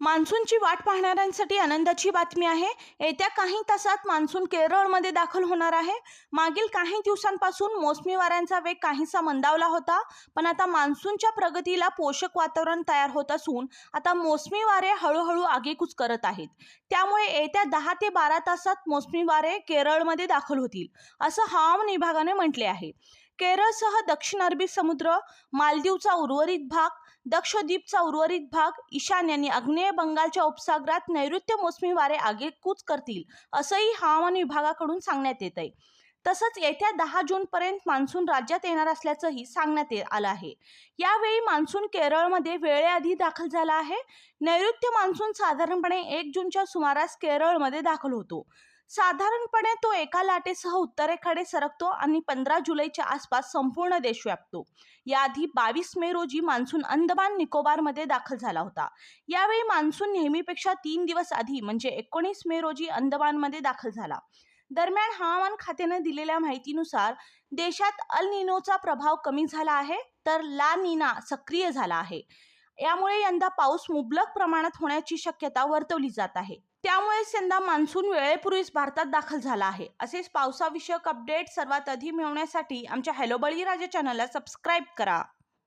मान्सूनची वाट पाहणाऱ्यांसाठी आनंदाची बातमी आहे. येत्या काही तासात मान्सून केरळमध्ये दाखल होणार आहे. मागील काही दिवसांपासून मोसमी वाऱ्यांचा वेग काहीसा मंदावला होता. पण आता मान्सूनच्या प्रगतीला पोषक वातावरण तयार होत असून आता मोसमी वारे हळूहळू आगेकूच करत आहेत. त्यामुळे येत्या दहा ते बारा तासात मोसमी वारे केरळमध्ये दाखल होतील असं हवामान विभागाने म्हटले आहे. केरळसह दक्षिण अरबी समुद्र मालदीवचा उर्वरित भाग दक्षद्वीपचा उर्वरित भाग ईशान्य आणि आग्नेय बंगालच्या उपसागरात नैऋत्य मोसमी वारे आगेकूच करतील असंही हवामान विभागाकडून सांगण्यात येत आहे तसंच येत्या दहा जूनपर्यंत मान्सून राज्यात येणार असल्याचंही सांगण्यात आलं आहे. यावेळी मान्सून केरळमध्ये वेळेआधी दाखल झाला आहे. नैऋत्य मान्सून साधारणपणे एक जूनच्या सुमारास केरळमध्ये दाखल होतो. साधारणपणे तो एका लाटेसह उत्तरेकडे सरकतो आणि पंधरा जुलैच्या आसपास संपूर्ण देश व्यापतो. याआधी बावीस मे रोजी मान्सून अंदमान निकोबारमध्ये दाखल झाला होता. यावेळी मान्सून नेहमीपेक्षा तीन दिवस आधी म्हणजे एकोणीस मे रोजी अंदमानमध्ये दाखल झाला. दरम्यान हवामान खात्याने दिलेल्या माहितीनुसार देशात अल निनोचा प्रभाव कमी झाला आहे तर ला निना सक्रिय झाला आहे. यामुळे यंदा पाऊस मुबलक प्रमाणात होण्याची शक्यता वर्तवली जात आहे. त्यामुळेच यंदा मान्सून वेळेपूर्वीच भारतात दाखल झाला आहे. असेच पावसाविषयक अपडेट सर्वात आधी मिळवण्यासाठी आमच्या हॅलो बळीराजा चॅनलला सबस्क्राईब करा.